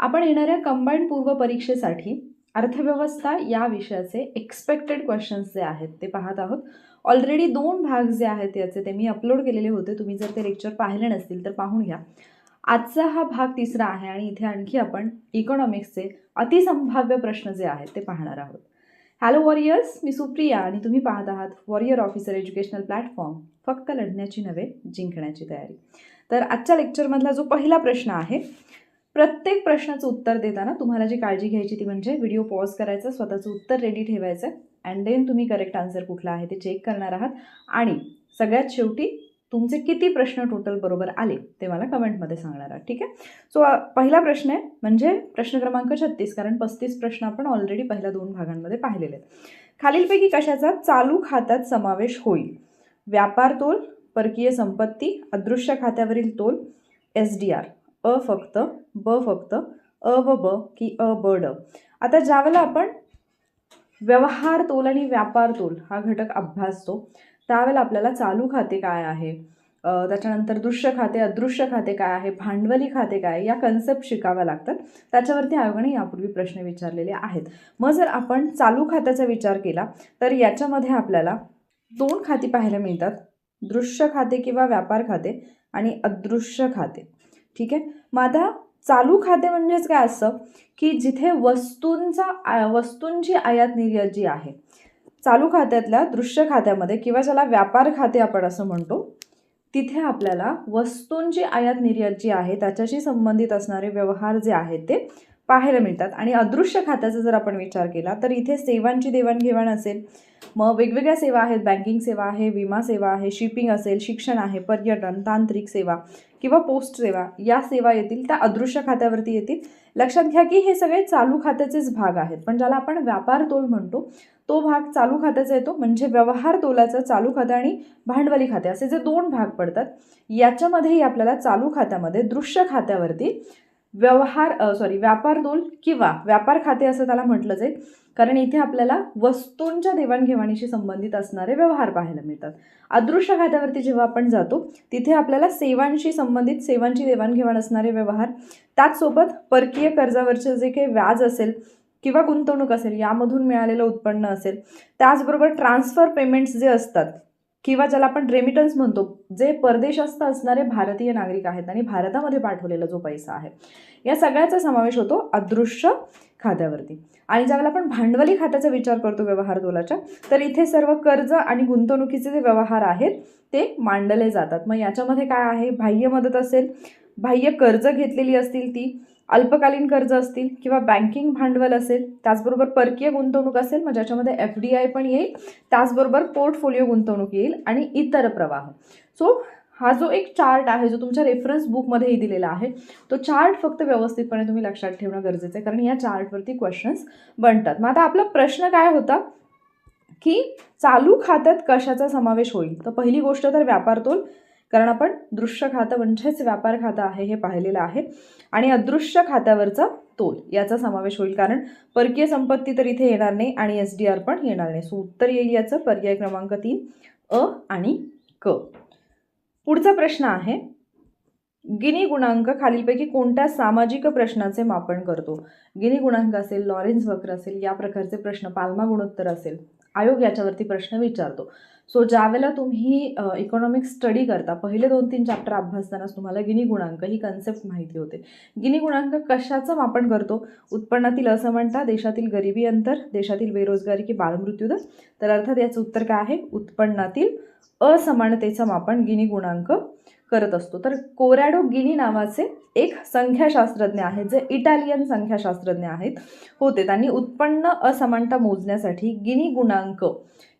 आपण येणाऱ्या कंबाईंड पूर्व परीक्षेसाठी अर्थव्यवस्था या विषयाचे एक्सपेक्टेड क्वेश्चन्स जे आहेत ते पाहत आहोत. ऑलरेडी दोन भाग जे आहेत याचे ते मी अपलोड केलेले होते. तुम्ही जर ते लेक्चर पाहिले नसतील तर पाहून घ्या. आजचा हा भाग तिसरा आहे आणि इथे आणखी आपण इकॉनॉमिक्सचे अतिसंभाव्य प्रश्न जे आहेत ते पाहणार आहोत. हॅलो वॉरियर्स मी सुप्रिया आणि तुम्ही पाहत आहात वॉरियर ऑफिसर एज्युकेशनल प्लॅटफॉर्म फक्त लढण्याची नव्हे जिंकण्याची तयारी. तर आजच्या लेक्चरमधला जो पहिला प्रश्न आहे प्रत्येक प्रश्नाचं उत्तर देताना तुम्हाला जी काळजी घ्यायची ती म्हणजे व्हिडिओ पॉज करायचा स्वतःचं उत्तर रेडी ठेवायचं अँड देन तुम्ही करेक्ट आन्सर कुठला आहे ते चेक करणार आहात. आणि सगळ्यात शेवटी तुमचे किती प्रश्न टोटल बरोबर आले ते मला कमेंटमध्ये सांगणार आहात. ठीक आहे? सो पहिला प्रश्न आहे म्हणजे प्रश्न क्रमांक छत्तीस कारण पस्तीस प्रश्न आपण ऑलरेडी पहिल्या दोन भागांमध्ये पाहिलेले आहेत. खालीलपैकी कशाचा चालू खात्यात समावेश होईल? व्यापार तोल परकीय संपत्ती अदृश्य खात्यावरील तोल एस डी आर अ फक्त ब फक्त अ व ब की अ ब ड. आता ज्यावेळेला आपण व्यवहार तोल आणि व्यापार तोल हा घटक अभ्यासतो त्यावेळेला आपल्याला चालू खाते काय आहे? त्याच्यानंतर दृश्य खाते अदृश्य खाते काय आहे? भांडवली खाते काय आहे, या कन्सेप्ट शिकाव्या लागतात. त्याच्यावरती आयोगाने यापूर्वी प्रश्न विचारलेले आहेत. मग जर आपण चालू खात्याचा विचार केला तर याच्यामध्ये आपल्याला दोन खाती पाहायला मिळतात. दृश्य खाते किंवा व्यापार खाते आणि अदृश्य खाते. ठीक आहे? मग आता चालू खाते म्हणजेच काय असतं की जिथे वस्तूंचा वस्तूंची आयात निर्यात जी आहे. चालू खात्यातल्या दृश्य खात्यामध्ये किंवा ज्याला व्यापार खाते आपण असं म्हणतो तिथे आपल्याला वस्तूंची आयात निर्यात जी आहे त्याच्याशी संबंधित असणारे व्यवहार जे आहेत ते पाहायला मिळतात. आणि अदृश्य खात्याचा जर आपण विचार केला तर इथे सेवांची देवाणघेवाण असेल मग वेगवेगळ्या सेवा आहेत. बँकिंग सेवा आहे विमा सेवा आहे शिपिंग असेल शिक्षण आहे पर्यटन तांत्रिक सेवा किंवा पोस्ट सेवा या सेवा येतील त्या अदृश्य खात्यावरती येतील. लक्षात घ्या की हे सगळे चालू खात्याचेच भाग आहेत. पण ज्याला आपण व्यापार तोल म्हणतो तो भाग चालू खात्याचा येतो. म्हणजे व्यवहार तोलाचं चालू खाते आणि भांडवली खाते असे जे दोन भाग पडतात याच्यामध्येही आपल्याला चालू खात्यामध्ये दृश्य खात्यावरती व्यवहार सॉरी व्यापार दोल किंवा व्यापार खाते असं त्याला म्हटलं जाईल. कारण इथे आपल्याला वस्तूंच्या देवाणघेवाणीशी संबंधित असणारे व्यवहार पाहायला मिळतात. अदृश्य खात्यावरती जेव्हा आपण जातो तिथे आपल्याला सेवांशी संबंधित सेवांची देवाणघेवाण असणारे व्यवहार त्याचसोबत परकीय कर्जावरचे जे काही व्याज असेल किंवा गुंतवणूक असेल यामधून मिळालेलं उत्पन्न असेल त्याचबरोबर ट्रान्सफर पेमेंट्स जे असतात किंवा ज्याला आपण रेमिटन्स म्हणतो जे परदेशस्थ असणारे भारतीय नागरिक आहेत आणि भारतामध्ये पाठवलेला जो पैसा आहे या सगळ्याचा समावेश होतो अदृश्य खात्यावरती. आणि ज्यावेळेला आपण भांडवली खात्याचा विचार करतो व्यवहार दोलाच्या तर इथे सर्व कर्ज आणि गुंतवणुकीचे जे व्यवहार आहेत ते मांडले जातात. मग याच्यामध्ये काय आहे? बाह्य मदत असेल बाह्य कर्ज घेतलेली असतील ती अल्पकालीन कर्ज असतील किंवा बँकिंग भांडवल असेल त्याचबरोबर परकीय गुंतवणूक असेल मग ज्याच्यामध्ये एफ डी आय पण येईल त्याचबरोबर पोर्टफोलिओ गुंतवणूक येईल आणि इतर प्रवाह. सो हा जो एक चार्ट आहे जो तुमच्या रेफरन्स बुकमध्येही दिलेला आहे तो चार्ट फक्त व्यवस्थितपणे तुम्ही लक्षात ठेवणं गरजेचं आहे कारण या चार्टवरती क्वेश्चन्स बनतात. मग आता आपला प्रश्न काय होता? की चालू खात्यात कशाचा समावेश होईल? तर पहिली गोष्ट तर व्यापार तोल कारण आपण दृश्य खातं म्हणजेच व्यापार खातं आहे हे पाहिलेलं आहे. आणि अदृश्य खात्यावरचा तोल याचा समावेश होईल कारण परकीय संपत्ती तर इथे येणार नाही आणि एस डी आर पण येणार नाही. सो उत्तर येईल याचं पर्याय क्रमांक तीन अ आणि क. पुढचा प्रश्न आहे. गिनी गुणांक खालीलपैकी कोणत्या सामाजिक प्रश्नाचे मापन करतो? गिनी गुणांक असेल लॉरेन्स वक्र असेल या प्रकारचे प्रश्न पाल्मा गुणोत्तर असेल. आयोग याच्यावरती प्रश्न विचारतो. सो ज्यावेळेला तुम्ही इकॉनॉमिक स्टडी करता पहिले दोन तीन चॅप्टर अभ्यासतानाच तुम्हाला गिनी गुणांक ही कन्सेप्ट माहिती होते. गिनी गुणांक कशाचं मापन करतो? उत्पन्नातील असमानता देशातील गरिबी अंतर देशातील बेरोजगारी की बालमृत्यूदर? तर अर्थात याचं उत्तर काय आहे? उत्पन्नातील असमानतेचं मापन गिनी गुणांक करत असतो. तर कोरॅडो गिनी नावाचे एक संख्याशास्त्रज्ञ आहेत जे इटालियन संख्याशास्त्रज्ञ आहेत. होते. त्यांनी उत्पन्न असमानता मोजण्यासाठी गिनी गुणांक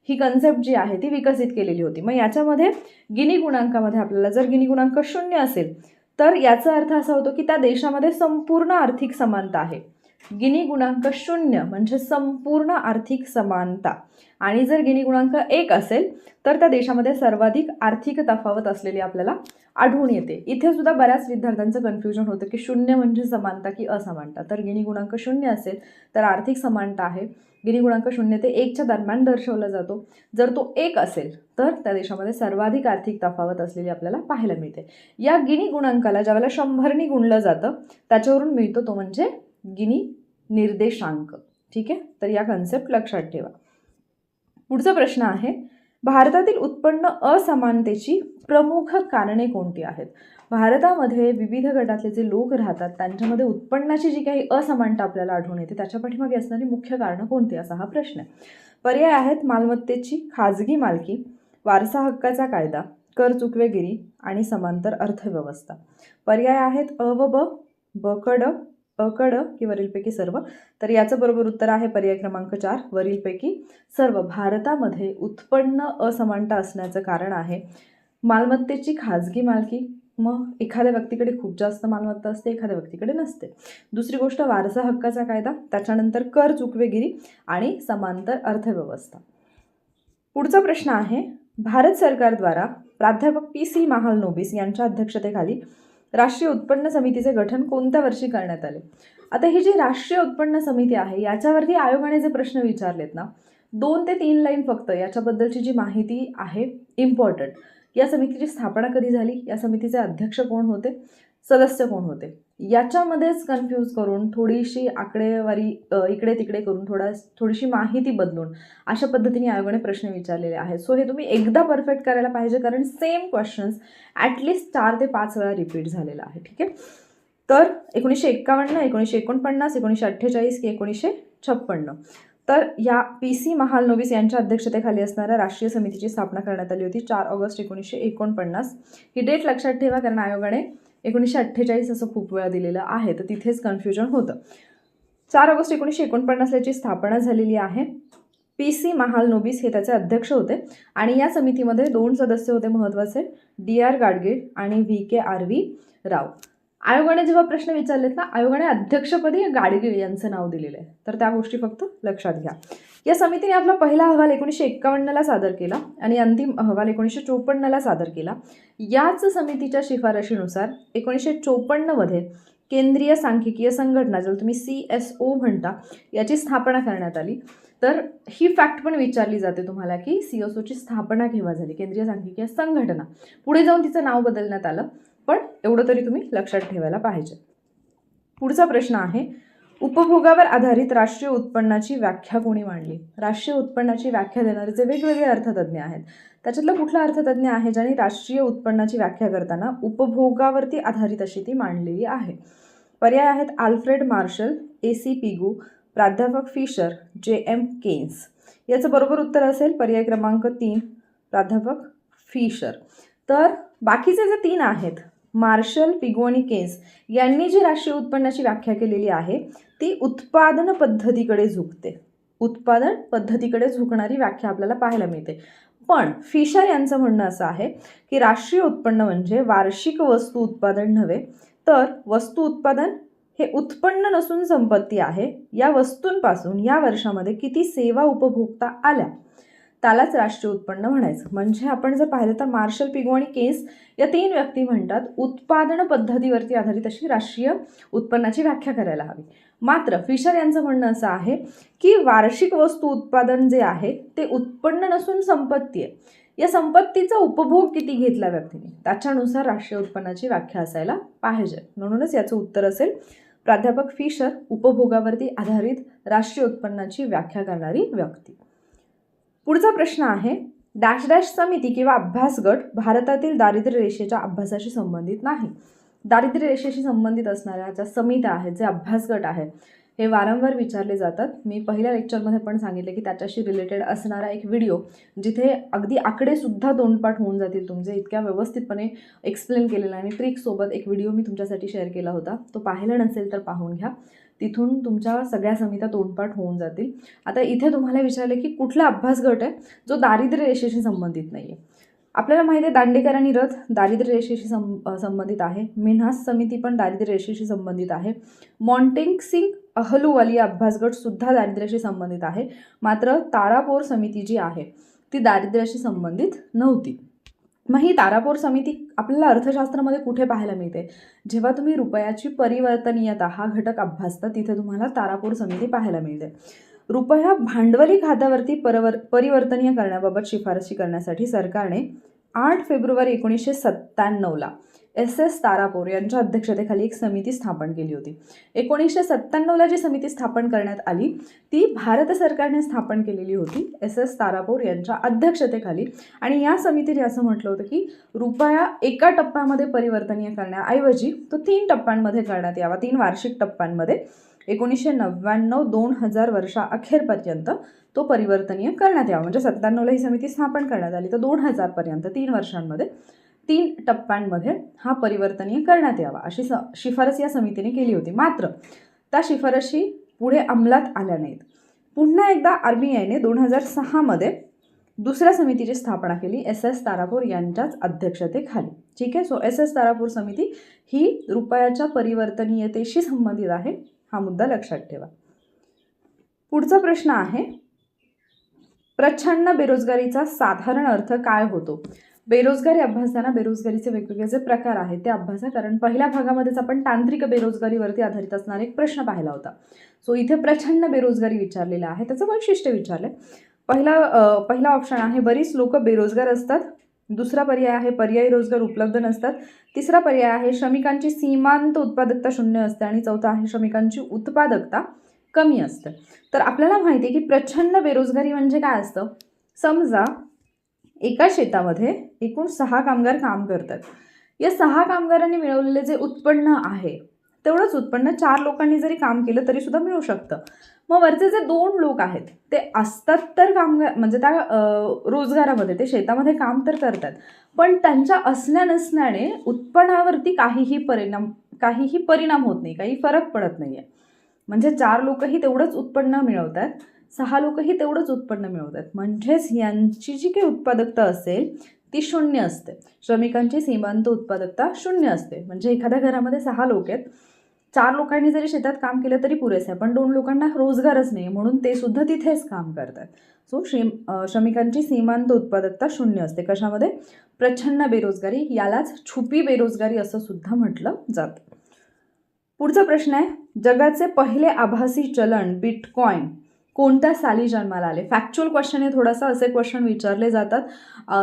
ही कन्सेप्ट जी आहे ती विकसित केलेली होती. मग याच्यामध्ये गिनी गुणांकामध्ये आपल्याला जर गिनी गुणांक शून्य असेल तर याचा अर्थ असा होतो की त्या देशामध्ये संपूर्ण आर्थिक समानता आहे. गिनी गुणांक शून्य म्हणजे संपूर्ण आर्थिक समानता. आणि जर गिनी गुणांक एक असेल तर त्या देशामध्ये सर्वाधिक आर्थिक तफावत असलेली आपल्याला आढळून येते. इथे सुद्धा बऱ्याच विद्यार्थ्यांचं कन्फ्युजन होतं की शून्य म्हणजे समानता की असमानता. तर गिनी गुणांक शून्य असेल तर आर्थिक समानता आहे. गिनी गुणांक शून्य ते एकच्या दरम्यान दर्शवला जातो. जर तो एक असेल तर त्या देशामध्ये सर्वाधिक आर्थिक तफावत असलेली आपल्याला पाहायला मिळते. या गिनी गुणांकाला ज्यावेळेला शंभरनी गुणलं जातं त्याच्यावरून मिळतो तो म्हणजे गिनी निर्देशांक. ठीक आहे? तर या कन्सेप्ट लक्षात ठेवा. पुढचा प्रश्न आहे भारतातील उत्पन्न असमानतेची प्रमुख कारणे कोणती आहेत? भारतामध्ये विविध गटातले जे लोक राहतात त्यांच्यामध्ये उत्पन्नाची जी काही असमानता आपल्याला आढळून येते त्याच्या पाठीमागे असणारी मुख्य कारणं कोणती? असा हा प्रश्न आहे. पर्याय आहेत मालमत्तेची खाजगी मालकी वारसा हक्काचा कायदा कर चुकवेगिरी आणि समांतर अर्थव्यवस्था. पर्याय आहेत अ व ब ब कड कड की वरीलपैकी सर्व. तर याचं बरोबर उत्तर आहे पर्याय क्रमांक चार वरीलपैकी सर्व. भारतामध्ये उत्पन्न असमानता असण्याचं कारण आहे. मालमत्तेची खाजगी मालकी. मग एखाद्या व्यक्तीकडे खूप जास्त मालमत्ता असते एखाद्या व्यक्तीकडे नसते. दुसरी गोष्ट वारसा हक्काचा कायदा त्याच्यानंतर कर चुकवेगिरी आणि समांतर अर्थव्यवस्था. पुढचा प्रश्न आहे भारत सरकारद्वारा प्राध्यापक पी सी महालनोबिस यांच्या अध्यक्षतेखाली राष्ट्रीय उत्पन्न समितीचे गठन कोणत्या वर्षी करण्यात आले? आता ही जी राष्ट्रीय उत्पन्न समिती आहे याच्यावरती आयोगाने जे प्रश्न विचारलेत ना दोन ते तीन लाईन फक्त याच्याबद्दलची जी माहिती आहे इम्पॉर्टंट या समितीची स्थापना कधी झाली? या समितीचे अध्यक्ष कोण होते? सदस्य कोण होते? याच्यामध्येच कन्फ्यूज करून थोडीशी आकडेवारी इकडे तिकडे करून थोडा थोडीशी माहिती बदलून अशा पद्धतीने आयोगाने प्रश्न विचारलेले आहेत. सो हे तुम्ही एकदा परफेक्ट करायला पाहिजे कारण सेम क्वेश्चन्स ॲटलिस्ट चार ते पाच वेळा रिपीट झालेला आहे ठीक आहे? तर एकोणीसशे एक्कावन्न एकोणीसशे एकोणपन्नास एकोणीसशे अठ्ठेचाळीस की एकोणीसशे छप्पन्न. तर या पी सी महालनोबिस यांच्या अध्यक्षतेखाली असणाऱ्या राष्ट्रीय समितीची स्थापना करण्यात आली होती चार ऑगस्ट एकोणीसशे एकोणपन्नास. ही डेट लक्षात ठेवा कारण आयोगाने एकोणीसशे अठ्ठेचाळीस असं खूप वेळा दिलेलं आहे तर तिथेच कन्फ्युजन होतं. चार ऑगस्ट एकोणीसशे एकोणपन्नासला याची स्थापना झालेली आहे पी सी महाल नोबिस हे त्याचे अध्यक्ष होते आणि या समितीमध्ये दोन सदस्य होते महत्त्वाचे डी आर गाडगीळ आणि V K R V Rao. आयोगाने जेव्हा प्रश्न विचारलेत ना आयोगाने अध्यक्षपदी गाडगीळ यांचं नाव दिलेलं आहे. तर त्या गोष्टी फक्त लक्षात घ्या. या समितीने आपला पहिला अहवाल एकोणीसशे एक्कावन्नला सादर केला आणि अंतिम अहवाल एकोणीसशे चोपन्नला सादर केला. याच समितीच्या शिफारशीनुसार एकोणीसशे चोपन्नमध्ये केंद्रीय सांख्यिकीय संघटना ज्याला तुम्ही सी एस ओ म्हणता याची स्थापना करण्यात आली. तर ही फॅक्ट पण विचारली जाते तुम्हाला की सी एस ओची स्थापना केव्हा झाली? केंद्रीय सांख्यिकीय संघटना. पुढे जाऊन तिचं नाव बदलण्यात आलं. पण एवढं तरी तुम्ही लक्षात ठेवायला पाहिजे. पुढचा प्रश्न आहे उपभोगावर आधारित राष्ट्रीय उत्पन्नाची व्याख्या कोणी मांडली? राष्ट्रीय उत्पन्नाची व्याख्या देणारे जे वेगवेगळे अर्थतज्ञ आहेत त्याच्यातला कुठला अर्थतज्ञ आहे ज्याने राष्ट्रीय उत्पन्नाची व्याख्या करताना उपभोगावरती आधारित अशी ती मांडलेली आहे? पर्याय आहेत Alfred Marshall A C Pigou प्राध्यापक फिशर जे एम केन्स. याचं बरोबर उत्तर असेल पर्याय क्रमांक तीन प्राध्यापक फिशर. तर बाकीचे जे तीन आहेत मार्शल पिगोनी केस केन्स यांनी जी राष्ट्रीय उत्पन्नाची व्याख्या केलेली आहे ती उत्पादन पद्धतीकडे झुकते. उत्पादन पद्धतीकडे झुकणारी व्याख्या आपल्याला पाहायला मिळते. पण फिशर यांचं म्हणणं असं आहे की राष्ट्रीय उत्पन्न म्हणजे वार्षिक वस्तू उत्पादन नव्हे तर वस्तू उत्पादन हे उत्पन्न नसून संपत्ती आहे. या वस्तूंपासून या वर्षामध्ये किती सेवा उपभोगता आल्या? त्यालाच राष्ट्रीय उत्पन्न म्हणायचं. म्हणजे आपण जर पाहिलं तर मार्शल पिगो आणि केस या तीन व्यक्ती म्हणतात उत्पादन पद्धतीवरती आधारित अशी राष्ट्रीय उत्पन्नाची व्याख्या करायला हवी. मात्र फिशर यांचं म्हणणं असं आहे की वार्षिक वस्तू उत्पादन जे आहे ते उत्पन्न नसून संपत्ती आहे. या संपत्तीचा उपभोग किती घेतला व्यक्तीने? त्याच्यानुसार राष्ट्रीय उत्पन्नाची व्याख्या असायला पाहिजे. म्हणूनच याचं उत्तर असेल प्राध्यापक फिशर उपभोगावरती आधारित राष्ट्रीय उत्पन्नाची व्याख्या करणारी व्यक्ती. पुढचा प्रश्न आहे डॅश डॅश समिती किंवा अभ्यास गट भारतातील दारिद्र्य रेषेच्या अभ्यासाशी संबंधित नाही. दारिद्र्य रेषेशी संबंधित असणाऱ्या ज्या समित्या आहेत जे अभ्यास गट आहेत हे वारंवार विचारले जातात. मी पहिल्या लेक्चरमध्ये पण सांगितले की त्याच्याशी रिलेटेड असणारा एक व्हिडिओ जिथे अगदी आकडेसुद्धा तोंडपाठ होऊन जातील तुमचे. इतक्या व्यवस्थितपणे एक्सप्लेन केलेला आणि ट्रिकसोबत एक व्हिडिओ मी तुमच्यासाठी शेअर केला होता. तो पाहिला नसेल तर पाहून घ्या. तिथून तुमच्या सगळ्या समित्या तोंडपाठ होऊन जातील. आता इथे तुम्हाला विचारले की कुठला अभ्यास गट आहे? जो दारिद्र्य रेषेशी संबंधित नाही आहे आपल्याला माहिती आहे दांडेकर आणि रथ दारिद्र्य रेषेशी सं संबंधित आहे. मिन्हास समिती पण दारिद्र्य रेषेशी संबंधित आहे. मॉन्टेंग सिंग अहलुवालिया अभ्यास दारिद्र्याशी संबंधित आहे. मात्र तारापोर समिती जी आहे ती दारिद्र्याशी संबंधित नव्हती. मग ही तारापोर समिती आपल्याला अर्थशास्त्रामध्ये कुठे पाहायला मिळते? जेव्हा तुम्ही रुपयाची परिवर्तनीयता हा घटक अभ्यासता तिथे तुम्हाला तारापूर समिती पाहायला मिळते. रुपया भांडवली खात्यावरती परवर परिवर्तनीय करण्याबाबत शिफारशी करण्यासाठी सरकारने आठ फेब्रुवारी एकोणीसशे सत्त्याण्णवला एस एस तारापूर यांच्या अध्यक्षतेखाली एक समिती स्थापन केली होती. एकोणीसशे सत्त्याण्णवला जी समिती स्थापन करण्यात आली ती भारत सरकारने स्थापन केलेली होती एस एस तारापूर यांच्या अध्यक्षतेखाली. आणि या समितीने असं म्हटलं होतं की रुपया एका टप्प्यामध्ये परिवर्तनीय करण्याऐवजी तो तीन टप्प्यांमध्ये करण्यात यावा तीन वार्षिक टप्प्यांमध्ये. एकोणीसशे नव्याण्णव दोन हजार वर्षा अखेरपर्यंत तो परिवर्तनीय करण्यात यावा. म्हणजे सत्त्याण्णवला ही समिती स्थापन करण्यात आली तर दोन हजारपर्यंत तीन वर्षांमध्ये. तीन टप्प्यांमध्ये हा परिवर्तनीय करण्यात यावा अशी स शिफारस या समितीने केली होती. मात्र त्या शिफारशी पुढे अंमलात आल्या नाहीत. पुन्हा एकदा आर बी आयने दोन हजार सहामध्ये दुसऱ्या समितीची स्थापना केली एस एस तारापूर यांच्याच अध्यक्षतेखाली. ठीक आहे? सो एस एस तारापूर समिती ही रुपयाच्या परिवर्तनीयतेशी संबंधित आहे हा मुद्दा लक्षात ठेवा. पुढचा प्रश्न आहे प्रच्छन्न बेरोजगारीचा साधारण अर्थ काय होतो? बेरोजगारी अभ्यासताना बेरोजगारीचे वेगवेगळे जे प्रकार आहेत ते अभ्यासा कारण पहिल्या भागामध्येच आपण तांत्रिक बेरोजगारीवरती आधारित असणारा एक प्रश्न पाहिला होता. सो इथे प्रचंड बेरोजगारी विचारलेला आहे. त्याचं वैशिष्ट्य विचारलं पहिला पहिला ऑप्शन आहे बरीच लोक बेरोजगार असतात. दुसरा पर्याय आहे पर्यायी रोजगार उपलब्ध नसतात. तिसरा पर्याय आहे श्रमिकांची सीमांत उत्पादकता शून्य असते आणि चौथा आहे श्रमिकांची उत्पादकता कमी असते. तर आपल्याला माहिती आहे की प्रचंड बेरोजगारी म्हणजे काय असतं? समजा एका शेतामध्ये एकूण सहा कामगार काम करतात. या सहा कामगारांनी मिळवलेले जे उत्पन्न आहे तेवढंच उत्पन्न चार लोकांनी जरी काम केलं तरी सुद्धा मिळू शकतं. मग वरचे जे दोन लोक आहेत ते असतात तर कामगार म्हणजे त्या रोजगारामध्ये ते शेतामध्ये काम तर करतात पण त्यांच्या असण्या नसण्याने उत्पन्नावरती काहीही परिणाम काहीही परिणाम होत नाही काही फरक पडत नाही आहे म्हणजे चार लोकही तेवढंच उत्पन्न मिळवतात सहा लोकही तेवढंच उत्पन्न मिळवतात म्हणजेच यांची जी काही उत्पादकता असेल ती शून्य असते. श्रमिकांची सीमांत उत्पादकता शून्य असते. म्हणजे एखाद्या घरामध्ये सहा लोक आहेत. चार लोकांनी जरी शेतात काम केलं तरी पुरेसे आहे पण दोन लोकांना रोजगारच नाही म्हणून ते सुद्धा तिथेच काम करतात. सो श्री श्रमिकांची सीमांत उत्पादकता शून्य असते. कशामध्ये? प्रच्छन्न बेरोजगारी यालाच छुपी बेरोजगारी असं सुद्धा म्हटलं जातं. पुढचा प्रश्न आहे जगाचे पहिले आभासी चलन बिटकॉईन कोणत्या साली जन्माला आले? फॅक्च्युअल क्वेश्चन हे थोडासा असे क्वेश्चन विचारले जातात.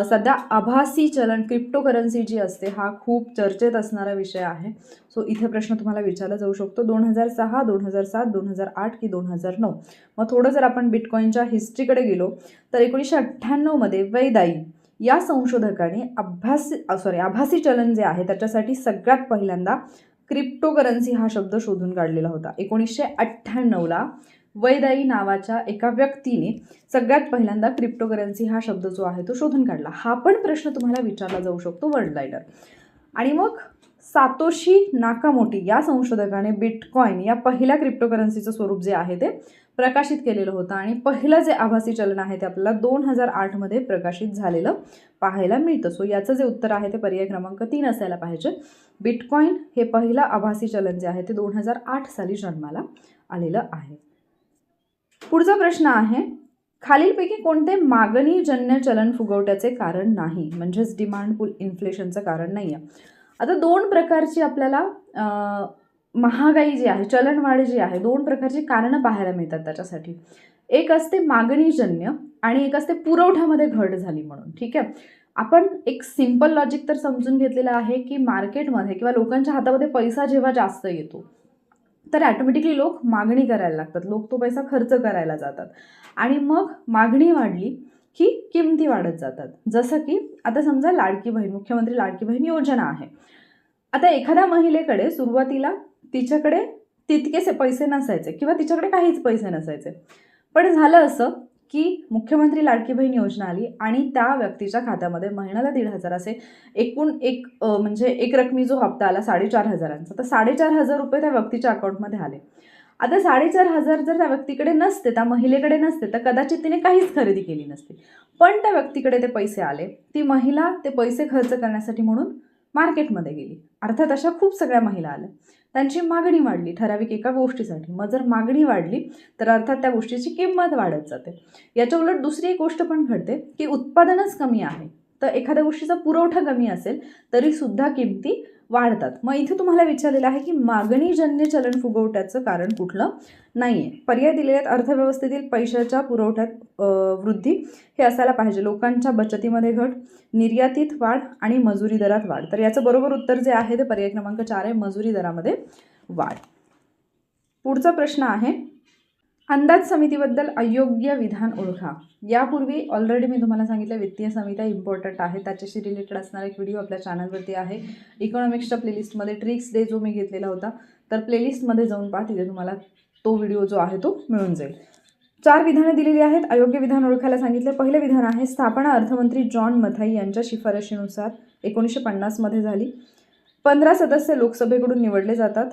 सध्या आभासी चलन क्रिप्टो करन्सी जी असते हा खूप चर्चेत असणारा विषय आहे. सो इथे प्रश्न तुम्हाला विचारला जाऊ शकतो. दोन हजार सहा दोन हजार सात दोन हजार आठ की दोन हजार नऊ? मग थोडं जर आपण बिटकॉईनच्या हिस्ट्रीकडे गेलो तर एकोणीसशे अठ्ठ्याण्णवमध्ये वैदाई या संशोधकाने अभ्यास सॉरी आभासी चलन जे आहे त्याच्यासाठी सगळ्यात पहिल्यांदा क्रिप्टो करन्सी हा शब्द शोधून काढलेला होता. एकोणीसशे अठ्ठ्याण्णवला वैदाई नावाच्या एका व्यक्तीने सगळ्यात पहिल्यांदा क्रिप्टोकरन्सी हा शब्द जो आहे तो शोधून काढला. हा पण प्रश्न तुम्हाला विचारला जाऊ शकतो वर्ल्ड लायडर आणि मग सातोशी नाकामोटी या संशोधकाने बिटकॉईन या पहिल्या क्रिप्टोकरन्सीचं स्वरूप जे आहे ते प्रकाशित केलेलं होतं. आणि पहिलं जे आभासी चलन आहे ते आपल्याला दोन हजार आठमध्ये प्रकाशित झालेलं पाहायला मिळतं. सो याचं जे उत्तर आहे ते पर्याय क्रमांक तीन असायला पाहिजे. बिटकॉईन हे पहिलं आभासी चलन जे आहे ते दोन हजार आठ साली जन्माला आलेलं आहे. पुढचा प्रश्न आहे खालीलपैकी कोणते मागणीजन्य चलन फुगवट्याचे कारण नाही? म्हणजेच डिमांड पुल इन्फ्लेशनचं कारण नाही आहे आता दोन प्रकारची आपल्याला महागाई जी आहे चलनवाढ जी आहे दोन प्रकारची कारणं पाहायला मिळतात त्याच्यासाठी. एक असते मागणीजन्य आणि एक असते पुरवठ्यामध्ये घट झाली म्हणून. ठीक आहे? आपण एक सिंपल लॉजिक तर समजून घेतलेलं आहे की मार्केटमध्ये किंवा लोकांच्या हातामध्ये पैसा जेव्हा जास्त येतो तर ॲटोमॅटिकली लोक मागणी करायला लागतात. लोक तो पैसा खर्च करायला जातात. आणि मग मागणी वाढली की किमती वाढत जातात. जसं की आता समजा लाडकी बहीण मुख्यमंत्री लाडकी बहीण योजना आहे. आता एखाद्या महिलेकडे सुरुवातीला तिच्याकडे तितकेसे पैसे नसायचे किंवा तिच्याकडे काहीच पैसे नसायचे. पण झालं असं की मुख्यमंत्री लाडकी बहीण योजना आली आणि त्या व्यक्तीच्या खात्यामध्ये महिन्याला दीड हजार असे एकूण एक म्हणजे एक रकमी जो हप्ता आला साडेचार हजारांचा. तर साडेचार हजार रुपये त्या व्यक्तीच्या अकाउंटमध्ये आले. आता साडेचार हजार जर त्या व्यक्तीकडे नसते त्या महिलेकडे नसते तर कदाचित तिने काहीच खरेदी केली नसती. पण त्या व्यक्तीकडे ते पैसे आले. ती महिला ते पैसे खर्च करण्यासाठी म्हणून मार्केटमध्ये गेली. अर्थात अशा खूप सगळ्या महिला आल्या. त्यांची मागणी वाढली. ठराविक एका गोष्टीसाठी. मग जर मागणी वाढली तर अर्थात त्या गोष्टीची किंमत वाढत जाते. याच्या उलट दुसरी एक गोष्ट पण घडते की उत्पादनच कमी आहे. तर एखाद्या गोष्टीचा पुरवठा कमी असेल तरीसुद्धा किमती वाढतात. मग इथे तुम्हाला विचारलेलं आहे की मागणीजन्य चलन फुगवट्याचं कारण कुठलं? नाही आहे पर्याय दिलेले आहेत अर्थव्यवस्थेतील पैशाच्या पुरवठ्यात वृद्धी. हे असायला पाहिजे. लोकांच्या बचतीमध्ये घट निर्यातीत वाढ आणि मजुरी दरात वाढ. तर याचं बरोबर उत्तर जे आहे ते पर्याय क्रमांक चार आहे मजुरी दरामध्ये वाढ. पुढचा प्रश्न आहे अंदाज समितीबद्दल अयोग्य विधान ओळखा. यापूर्वी ऑलरेडी मी तुम्हाला सांगितलं वित्तीय समित्या इम्पॉर्टंट आहे त्याच्याशी रिलेटेड असणारा एक व्हिडिओ आपल्या चॅनलवरती आहे. इकॉनॉमिक्सच्या प्लेलिस्टमध्ये ट्रिक्स डे जो मी घेतलेला होता तर प्लेलिस्टमध्ये जाऊन पहा तिथे तुम्हाला तो व्हिडिओ जो आहे तो मिळून जाईल. चार विधानं दिलेली आहेत. अयोग्य विधान ओळखायला सांगितले. पहिलं विधान आहे स्थापना अर्थमंत्री जॉन मथाई यांच्या शिफारशीनुसार एकोणीसशे पन्नासमध्ये झाली. पंधरा सदस्य लोकसभेकडून निवडले जातात.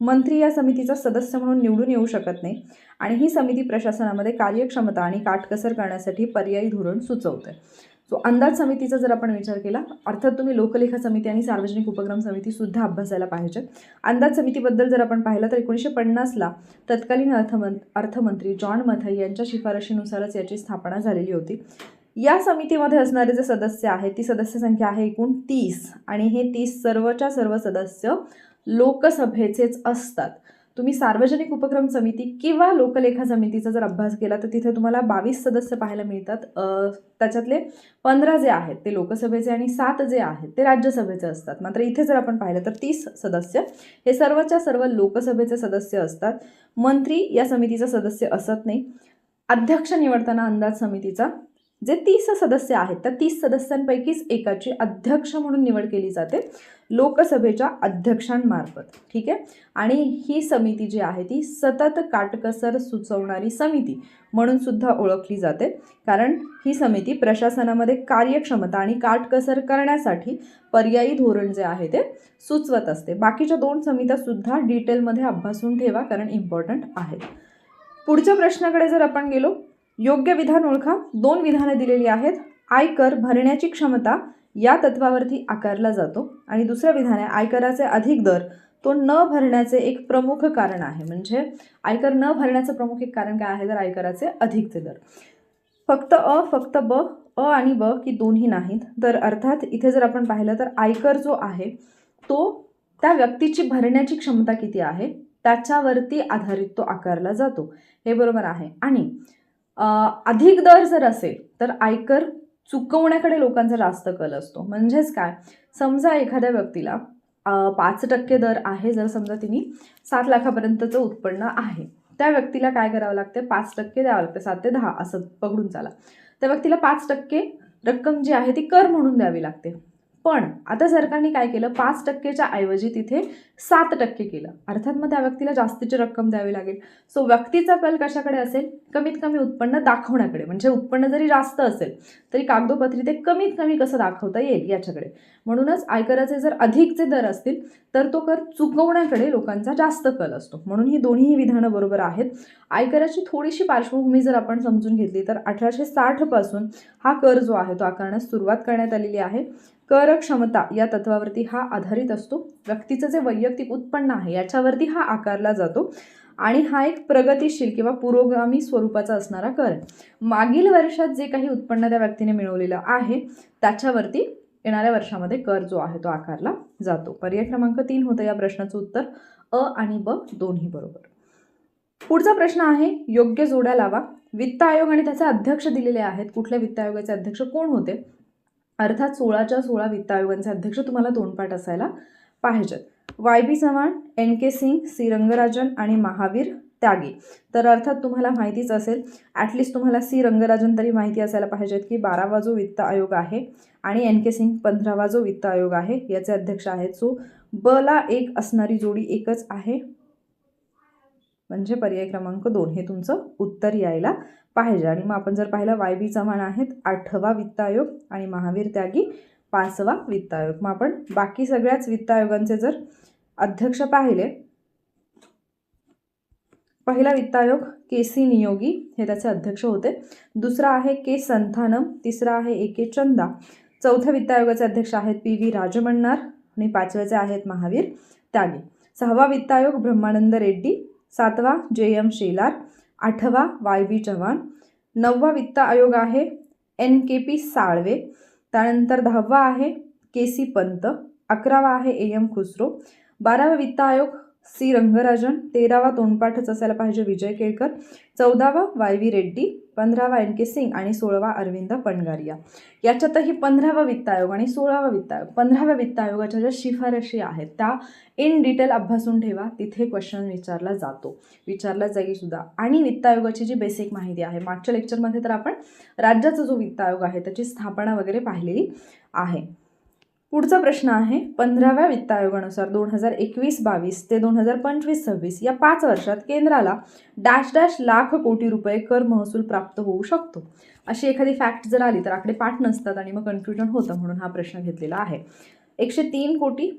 मंत्री या समितीचा सदस्य म्हणून निवडून येऊ शकत नाही. आणि ही समिती प्रशासनामध्ये कार्यक्षमता आणि काटकसर करण्यासाठी पर्यायी धोरण सुचवते सो अंदाज समितीचा जर आपण विचार केला अर्थात तुम्ही लोकलेखा समिती आणि सार्वजनिक उपक्रम समितीसुद्धा अभ्यासायला पाहिजे. अंदाज समितीबद्दल जर आपण पाहिलं तर एकोणीसशे पन्नासला तत्कालीन अर्थमं अर्थमंत्री जॉन मथाई यांच्या शिफारशीनुसारच याची स्थापना झालेली होती. या समितीमध्ये असणारे जे सदस्य आहेत ती सदस्य संख्या आहे एकूण तीस. आणि हे तीस सर्वच्या सर्व सदस्य लोकसभेचेच असतात. तुम्ही सार्वजनिक उपक्रम समिती किंवा लोकलेखा समितीचा जर अभ्यास केला तर तिथे तुम्हाला बावीस सदस्य पाहायला मिळतात. त्याच्यातले पंधरा जे आहेत ते लोकसभेचे आणि सात जे आहेत ते राज्यसभेचे असतात. मात्र इथे जर आपण पाहिलं तर तीस सदस्य. हे सर्वच्या सर्व लोकसभेचे सदस्य असतात. मंत्री या समितीचा सदस्य असत नाही. अध्यक्ष निवडताना अंदाज समितीचा जे तीस सदस्य आहेत त्या तीस सदस्यांपैकीच एकाची अध्यक्ष म्हणून निवड केली जाते लोकसभेच्या अध्यक्षांमार्फत. ठीक आहे? आणि ही समिती जी आहे ती सतत काटकसर सुचवणारी समिती म्हणून सुद्धा ओळखली जाते. कारण ही समिती प्रशासनामध्ये कार्यक्षमता आणि काटकसर करण्यासाठी पर्यायी धोरण जे आहे ते सुचवत असते. बाकीच्या दोन समित्या सुद्धा डिटेलमध्ये अभ्यासून ठेवा कारण इम्पॉर्टंट आहेत. पुढच्या प्रश्नाकडे जर आपण गेलो योग्य विधान ओळखा. दोन विधानं दिलेली आहेत. आयकर भरण्याची क्षमता या तत्वावरती आकारला जातो. आणि दुसरं विधान आहे आयकराचे अधिक दर. तो न भरण्याचे एक प्रमुख कारण आहे. म्हणजे आयकर न भरण्याचं प्रमुख एक कारण काय आहे? तर आयकराचे अधिकचे दर. फक्त अ फक्त ब अ आणि ब की दोन्ही नाहीत. तर अर्थात इथे जर आपण पाहिलं तर आयकर जो आहे तो त्या व्यक्तीची भरण्याची क्षमता किती आहे? त्याच्यावरती आधारित तो आकारला जातो. हे बरोबर आहे. आणि अधिक दर जर असेल तर आयकर चुकवण्याकडे लोकांचा जास्त कल असतो. म्हणजेच काय? समजा एखाद्या व्यक्तीला पाच टक्के दर आहे जर समजा तिने सात लाखापर्यंतचं उत्पन्न आहे. त्या व्यक्तीला काय करावं लागते पाच टक्के द्यावं लागते सात ते दहा असं पकडून चाला. त्या व्यक्तीला पाच टक्के रक्कम जी आहे ती कर म्हणून द्यावी लागते. पण आता सरकारने काय केलं? पाच टक्केच्या ऐवजी तिथे सात टक्के केलं. अर्थात मग त्या व्यक्तीला जास्तीची रक्कम द्यावी लागेल. सो व्यक्तीचा कल कशाकडे असेल? कमीत कमी उत्पन्न दाखवण्याकडे. म्हणजे उत्पन्न जरी जास्त असेल तरी कागदोपत्री ते कमीत कमी कसं दाखवता येईल याच्याकडे. म्हणूनच आयकराचे जर अधिकचे दर असतील तर तो कर चुकवण्याकडे लोकांचा जास्त कल असतो. म्हणून ही दोन्ही विधानं बरोबर आहेत. आयकराची थोडीशी पार्श्वभूमी जर आपण समजून घेतली तर अठराशे साठपासून हा कर जो आहे तो आकारण्यास सुरुवात करण्यात आलेली आहे. कर क्षमता या तत्वावरती हा आधारित असतो. व्यक्तीचं जे वैयक्तिक उत्पन्न आहे याच्यावरती हा आकारला जातो. आणि हा एक प्रगतिशील किंवा पुरोगामी स्वरूपाचा असणारा कर मागील वर्षात जे काही उत्पन्न त्या व्यक्तीने मिळवलेलं आहे त्याच्यावरती येणाऱ्या वर्षामध्ये कर जो आहे तो आकारला जातो. पर्याय क्रमांक तीन होतं या प्रश्नाचं उत्तर. अ आणि ब दोन्ही बरोबर. पुढचा प्रश्न आहे योग्य जोड्या लावा. वित्त आयोग आणि त्याचे अध्यक्ष दिलेले आहेत. कुठल्या वित्त आयोगाचे अध्यक्ष कोण होते? अर्थात सोळाच्या सोळा वित्त आयोगांचे अध्यक्ष तुम्हाला तोंडपाठ असायला पाहिजेत. Y B Chavan N K Singh C Rangarajan आणि महावीर त्यागी. तर अर्थात तुम्हाला माहितीच असेल ॲटलिस्ट तुम्हाला सी रंगराजन तरी माहिती असायला पाहिजेत की बारावा जो वित्त आयोग आहे आणि एन के सिंग पंधरावा जो वित्त आयोग आहे याचे अध्यक्ष आहेत. सो बला एक असणारी जोडी एकच आहे. म्हणजे पर्याय क्रमांक दोन हे तुमचं उत्तर यायला पाहिजे. आणि मग आपण जर पाहिलं वाय बी चव्हाण आहेत आठवा वित्त आयोग आणि महावीर त्यागी पाचवा वित्त आयोग. मग आपण बाकी सगळ्याच वित्त आयोगांचे जर अध्यक्ष पाहिले पहिला वित्त आयोग के सी नियोगी हे त्याचे अध्यक्ष होते. दुसरा आहे के संथानम तिसरा आहे ए के चंदा. चौथ्या वित्त आयोगाचे अध्यक्ष आहेत पी व्ही राजमन्नार आणि पाचव्याचे आहेत महावीर त्यागी. सहावा वित्त आयोग ब्रह्मानंद रेड्डी सातवा जे एम शेलार आठवा वाय बी चव्हाण. नववा वित्त आयोग आहे. N K P Salve. त्यानंतर दहावा आहे के सी पंत. अकरावा आहे ए एम खुसरो. बारावा वित्त आयोग सी. रंगराजन तेरावा तोंडपाठच असायला पाहिजे विजय केळकर चौदावा वाय व्ही रेड्डी पंधरावा एन के सिंग आणि सोळावा अरविंद पणगारिया. याच्यातही पंधरावा वित्त आयोग आणि सोळावा वित्त आयोग. पंधराव्या वित्त आयोगाच्या ज्या शिफारशी आहेत त्या इन डिटेल अभ्यासून ठेवा. तिथे क्वेश्चन विचारला जातो. विचारला जाईल सुद्धा. आणि वित्त आयोगाची जी बेसिक माहिती आहे मागच्या लेक्चरमध्ये तर आपण राज्याचा जो वित्त आयोग आहे त्याची स्थापना वगैरे पाहिलेली आहे. पुढचा प्रश्न आहे पंधराव्या वित्त आयोगानुसार दोन हजार एकवीस बावीस ते दोन हजार पंचवीस सव्वीस या पाच वर्षात केंद्राला डॅश डॅश लाख कोटी रुपये कर महसूल प्राप्त होऊ शकतो. अशी एखादी फॅक्ट जर आली तर आकडे पाठ नसतात आणि मग कन्फ्युजन होतं म्हणून हा प्रश्न घेतलेला आहे. एकशे तीन कोटी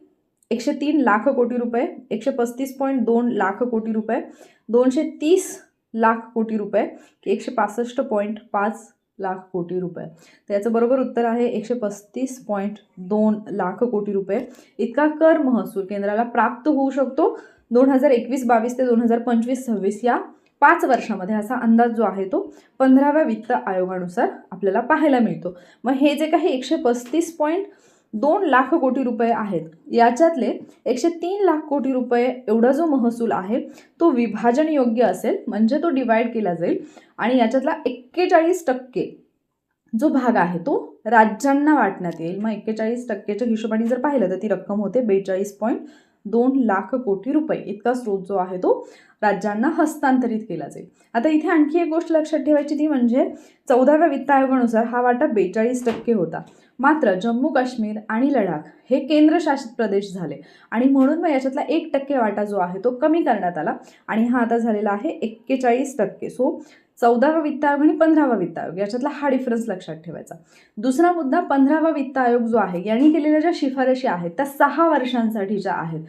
एकशे तीन लाख कोटी रुपये एकशे पस्तीस पॉईंट दोन लाख कोटी रुपये दोनशे तीस लाख कोटी रुपये की एकशे पासष्ट पॉईंट पाच लाख कोटी रुपये. तर याचं बरोबर उत्तर आहे एकशे पस्तीस पॉईंट दोन लाख कोटी रुपये. इतका कर महसूल केंद्राला प्राप्त होऊ शकतो दोन हजार एकवीस बावीस ते दोन हजार पंचवीस सव्वीस या पाच वर्षामध्ये असा अंदाज जो आहे तो पंधराव्या वित्त आयोगानुसार आपल्याला पाहायला मिळतो. मग हे जे काही एकशे पस्तीस पॉईंट दोन लाख कोटी रुपये आहेत. याच्यातले एकशे तीन लाख कोटी रुपये एवढा जो महसूल आहे तो विभाजन योग्य असेल म्हणजे तो डिवाईड केला जाईल. आणि याच्यातला एक्केचाळीस टक्के जो भाग आहे तो राज्यांना वाटण्यात येईल. मग एक्केचाळीस टक्केच्या हिशोबाने जर पाहिलं तर ती रक्कम होते बेचाळीस पॉईंट दोन लाख कोटी रुपये. इतका स्रोत जो आहे तो राज्यांना हस्तांतरित केला जाईल. आता इथे आणखी एक गोष्ट लक्षात ठेवायची ती म्हणजे चौदाव्या वित्त आयोगानुसार हा वाटा बेचाळीस टक्के होता. मात्र जम्मू काश्मीर आणि लडाख हे केंद्रशासित प्रदेश झाले. आणि म्हणून मग याच्यातला एक टक्के वाटा जो आहे तो कमी करण्यात आला. आणि हा आता झालेला आहे एक्केचाळीस टक्के. सो चौदावा वित्त आयोग आणि पंधरावा वित्त आयोग याच्यातला हा डिफरन्स लक्षात ठेवायचा. दुसरा मुद्दा पंधरावा वित्त आयोग जो आहे यांनी केलेल्या ज्या शिफारशी आहेत त्या सहा वर्षांसाठीच्या आहेत.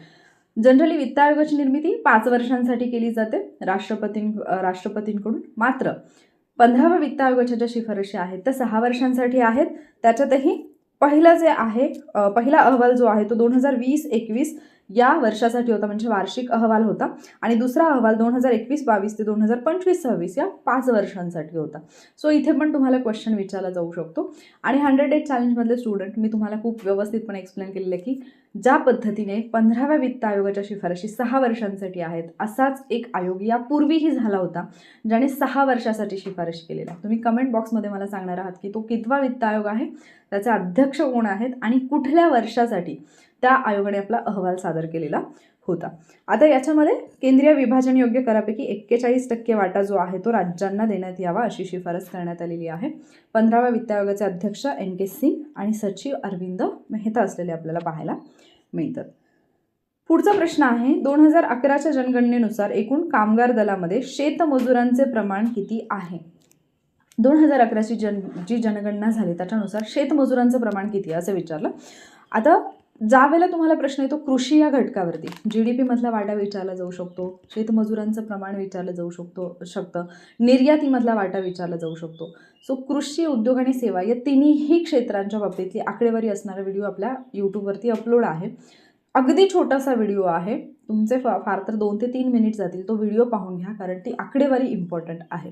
जनरली वित्त आयोगाची निर्मिती पाच वर्षांसाठी केली जाते राष्ट्रपतीं राष्ट्रपतींकडून. मात्र पंधराव्या वित्त आयोगाच्या ज्या शिफारशी आहेत त्या सहा वर्षांसाठी आहेत. त्याच्यातही पहिला जे आहे पहिला अहवाल जो आहे तो दोन हजार वीस एकवीस या वर्षासाठी होता म्हणजे वार्षिक अहवाल होता. आणि दुसरा अहवाल दोन हजार एकवीस बावीस ते दोन हजार पंचवीस सव्वीस या पाच वर्षांसाठी होता. सो इथे पण तुम्हाला क्वेश्चन विचारला जाऊ शकतो. आणि हंड्रेड डेज चॅलेंजमधले स्टुडंट मी तुम्हाला खूप व्यवस्थितपणे एक्सप्लेन केलेलं आहे की ज्या पद्धतीने पंधराव्या वित्त आयोगाच्या शिफारशी सहा वर्षांसाठी आहेत असाच एक आयोग यापूर्वीही झाला होता ज्याने सहा वर्षासाठी शिफारशी केलेल्या तुम्ही कमेंट बॉक्समध्ये मला सांगणार आहात की तो कितवा वित्त आयोग आहे त्याचे अध्यक्ष कोण आहेत आणि कुठल्या वर्षासाठी त्या आयोगाने आपला अहवाल सादर केलेला होता. आता याच्यामध्ये केंद्रीय विभाजन योग्य करापैकी एक्केचाळीस टक्के वाटा जो आहे तो राज्यांना देण्यात यावा अशी शिफारस करण्यात आलेली आहे. पंधराव्या वित्त आयोगाचे अध्यक्ष एन के सिंग आणि सचिव अरविंद मेहता असलेले आपल्याला पाहायला मिळतात. पुढचा प्रश्न आहे दोन हजार अकराच्या जनगणनेनुसार एकूण कामगार दलामध्ये शेतमजुरांचे प्रमाण किती आहे? दोन हजार अकराची जन जी जनगणना झाली त्याच्यानुसार शेतमजुरांचं प्रमाण किती आहे असं विचारलं. आता ज्या वेळेला तुम्हाला प्रश्न येतो कृषी या घटकावरती. जी डी पीमधला वाटा विचारला जाऊ शकतो शेतमजुरांचं प्रमाण विचारलं जाऊ शकतो शकतं. निर्यातीमधला वाटा विचारला जाऊ शकतो. सो कृषी उद्योग आणि सेवा या तिन्ही क्षेत्रांच्या बाबतीतली आकडेवारी असणारा व्हिडिओ आपल्या यूट्यूबवरती अपलोड आहे. अगदी छोटासा व्हिडिओ आहे. तुमचे फा फार तर दोन ते तीन मिनिट जातील. तो व्हिडिओ पाहून घ्या कारण ती आकडेवारी इम्पॉर्टंट आहे.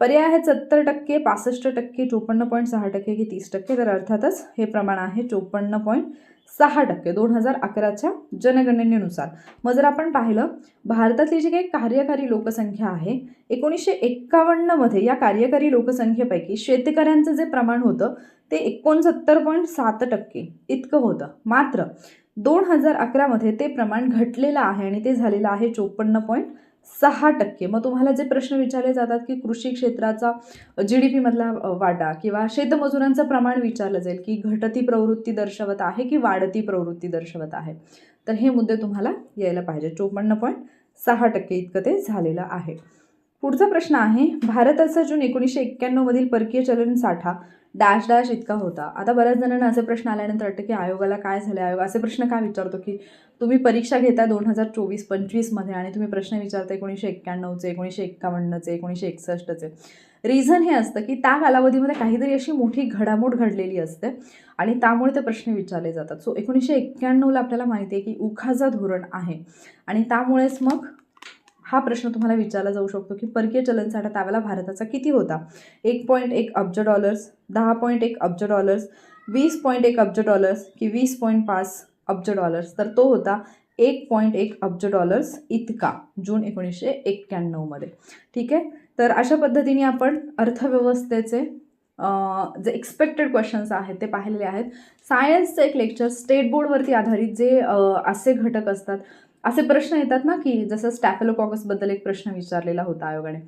पर्याय आहे सत्तर टक्के पासष्ट टक्के चोपन्न पॉईंट सहा टक्के की तीस टक्के तर अर्थातच हे प्रमाण आहे चोपन्न पॉईंट सहा टक्के दोन हजार अकराच्या जनगणनेनुसार. मग जर आपण पाहिलं भारतातली जी काही कार्यकारी लोकसंख्या आहे एकोणीसशे एक्कावन्नमध्ये या कार्यकारी लोकसंख्येपैकी शेतकऱ्यांचं जे प्रमाण होतं ते एकोणसत्तर पॉईंट सात टक्के इतकं होतं. मात्र दोन हजार अकरामध्ये ते प्रमाण घटलेलं आहे आणि ते झालेलं आहे चोपन्न पॉईंट सहा टक्के. मग तुम्हाला जे प्रश्न विचारले जातात की कृषी क्षेत्राचा जी डी पीमधला वाटा किंवा शेतमजुरांचं प्रमाण विचारलं जाईल की घटती प्रवृत्ती दर्शवत आहे की वाढती प्रवृत्ती दर्शवत आहे? तर हे मुद्दे तुम्हाला यायला पाहिजे. चोपन्न पॉईंट सहा टक्के इतकं ते झालेलं आहे. पुढचा प्रश्न आहे भारताचा जून एकोणीसशे एक्क्याण्णवमधील परकीय चलन साठा डॅश डॅश इतका होता. आता बऱ्याच जणांना असे प्रश्न आल्यानंतर वाटतं की आयोगाला काय झालं आयोग असे प्रश्न काय विचारतो की तुम्ही परीक्षा घेता दोन हजार चोवीस पंचवीसमध्ये आणि तुम्ही प्रश्न विचारता एकोणीसशे एक्क्याण्णवचे एकोणीसशे एक्कावन्नचे एकोणीसशे एकसष्टचे. रिझन हे असतं की त्या कालावधीमध्ये काहीतरी अशी मोठी घडामोड घडलेली असते आणि त्यामुळे ते प्रश्न विचारले जातात. सो एकोणीसशे एक्क्याण्णवला आपल्याला माहिती आहे की उखाजा धोरण आहे आणि त्यामुळेच मग हा प्रश्न तुम्हाला विचारला जाऊ शकतो की परकीय चलनसाठा त्यावेळेला भारताचा किती होता? एक पॉईंट एक अब्ज डॉलर्स दहा पॉईंट एक अब्ज डॉलर्स वीस पॉईंट एक अब्ज डॉलर्स की वीस पॉईंट पाच अब्ज डॉलर्स तर तो होता एक पॉईंट एक अब्ज डॉलर्स इतका जून एकोणीसशे एक्क्याण्णवमध्ये ठीक आहे? तर अशा पद्धतीने आपण अर्थव्यवस्थेचे जे एक्सपेक्टेड क्वेश्चन्स आहेत ते पाहिलेले आहेत. सायन्सचं एक लेक्चर स्टेट बोर्डवरती आधारित जे असे घटक असतात असे प्रश्न येतात ना की जसं स्टॅफेलोकॉकसबद्दल एक प्रश्न विचारलेला होता आयोगाने.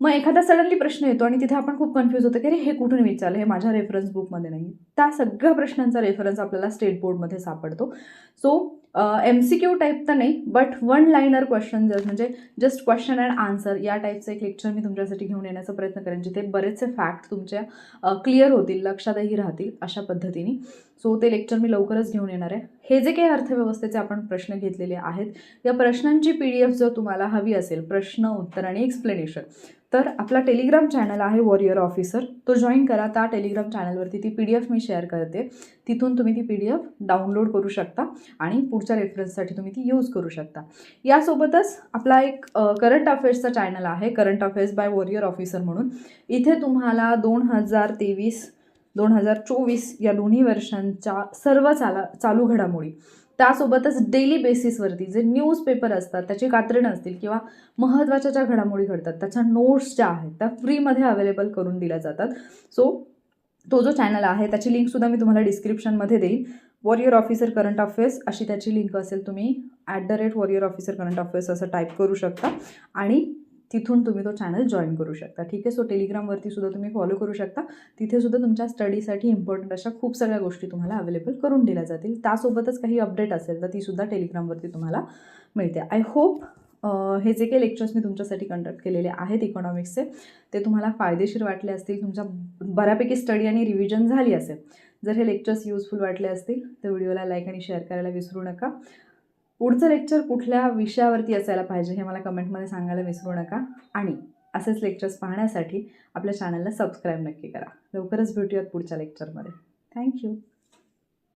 मग एखादा सडनली प्रश्न येतो आणि तिथे आपण खूप कन्फ्यूज होतो की अरे हे कुठून विचारलं? हे माझ्या रेफरन्स बुकमध्ये नाही त्या सगळ्या प्रश्नांचा रेफरन्स आपल्याला स्टेट बोर्डमध्ये सापडतो. So M C Q type तर नाही बट वन लाईनर क्वेश्चन जर म्हणजे जस्ट क्वेश्चन अँड आन्सर या टाईपचं एक लेक्चर मी तुमच्यासाठी घेऊन येण्याचा प्रयत्न करेन जिथे बरेचसे फॅक्ट तुमच्या क्लिअर होतील लक्षातही राहतील अशा पद्धतीने. सो ते लेक्चर मी लवकरच घेऊन येणार आहे. हे जे काही अर्थव्यवस्थेचे आपण प्रश्न घेतलेले आहेत या प्रश्नांची पी डी एफ जर तुम्हाला हवी असेल प्रश्न उत्तर आणि एक्सप्लेनेशन तर आपला टेलिग्राम चॅनल आहे वॉरियर ऑफिसर तो जॉईन करा त्या टेलिग्राम चॅनलवरती ती पी डी एफ मी शेअर करते. तिथून तुम्ही ती पी डी एफ डाउनलोड करू शकता आणि पुढच्या रेफरन्ससाठी तुम्ही ती यूज करू शकता. यासोबतच आपला एक करंट अफेअर्सचा चॅनल आहे current affairs by warrior officer म्हणून. इथे तुम्हाला दोन हजार तेवीस दोन हजार चोवीस या दोन्ही वर्षांच्या सर्व चाला चालू घडामोडी. त्यासोबतच डेली बेसिसवरती जे न्यूजपेपर असतात त्याची कात्रणं असतील किंवा महत्त्वाच्या ज्या घडामोडी घडतात त्याच्या नोट्स ज्या आहेत त्या फ्रीमध्ये अवेलेबल करून दिल्या जातात. सो तो जो चॅनल आहे त्याची लिंकसुद्धा मी तुम्हाला डिस्क्रिप्शनमध्ये देईन. वॉरियर ऑफिसर करंट अफेअर्स अशी त्याची लिंक असेल तुम्ही at the rate warrior officer current affairs असं टाईप करू शकता. आणि तिथून तुम्ही तो चॅनल जॉईन करू शकता. ठीक आहे? सो टेलिग्रामवरती सुद्धा तुम्ही फॉलो करू शकता. तिथे सुद्धा तुमच्या स्टडीसाठी इम्पॉर्टंट अशा खूप सगळ्या गोष्टी तुम्हाला अवेलेबल करून दिल्या जातील. त्यासोबतच काही अपडेट असेल तर तीसुद्धा टेलिग्रामवरती तुम्हाला मिळते. आय होप हे जे काही लेक्चर्स मी तुमच्यासाठी कंडक्ट केलेले आहेत इकॉनॉमिक्सचे ते तुम्हाला फायदेशीर वाटले असतील तुमच्या बऱ्यापैकी स्टडी आणि रिव्हिजन झाली असेल. जर हे लेक्चर्स युजफुल वाटले असतील तर व्हिडिओला लाईक आणि शेअर करायला विसरू नका. पुढचं लेक्चर कुठल्या विषयावरती असायला पाहिजे हे मला कमेंटमध्ये सांगायला विसरू नका. आणि असेच लेक्चर्स पाहण्यासाठी आपल्या चॅनलला सबस्क्राईब नक्की करा. लवकरच भेटूयात पुढच्या लेक्चरमध्ये थँक्यू